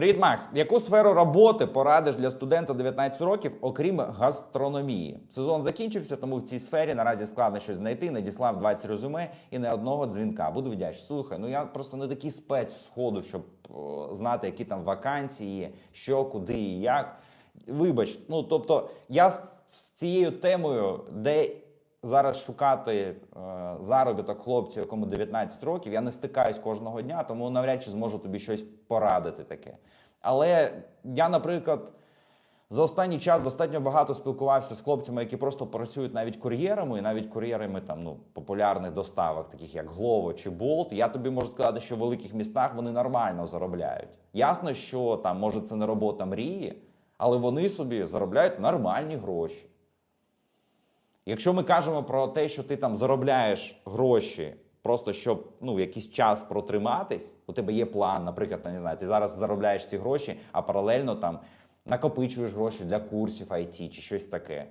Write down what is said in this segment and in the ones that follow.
Привіт, Макс. Яку сферу роботи порадиш для студента 19 років, окрім гастрономії? Сезон закінчився, тому в цій сфері наразі складно щось знайти. Надіслав 20 резюме і не одного дзвінка. Буду вдячний. Слухай, ну я просто не такий спец сходу, щоб о, знати, які там вакансії, що, куди і як. Вибач, ну тобто, я з, цією темою, де зараз шукати е, заробіток хлопцю, якому 19 років, я не стикаюсь кожного дня, тому навряд чи зможу тобі щось порадити таке. Але я, наприклад, за останній час достатньо багато спілкувався з хлопцями, які просто працюють навіть кур'єрами, і навіть кур'єрами там ну популярних доставок, таких як Glovo чи Bolt. Я тобі можу сказати, що в великих містах вони нормально заробляють. Ясно, що там може це не робота мрії, але вони собі заробляють нормальні гроші. Якщо ми кажемо про те, що ти там заробляєш гроші, просто щоб ну якийсь час протриматись, у тебе є план, наприклад, не знаю, ти зараз заробляєш ці гроші, а паралельно там накопичуєш гроші для курсів IT чи щось таке.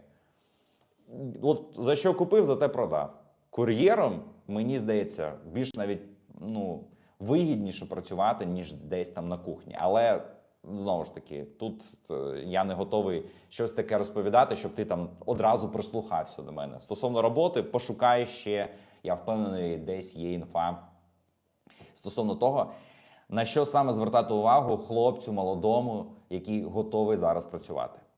От за що купив, за те продав. Кур'єром, мені здається, більш навіть ну, вигідніше працювати, ніж десь там на кухні. Але знову ж таки, тут е, я не готовий щось таке розповідати, щоб ти там одразу прислухався до мене. Стосовно роботи, пошукай ще, я впевнений, десь є інфа стосовно того, на що саме звертати увагу хлопцю молодому, який готовий зараз працювати.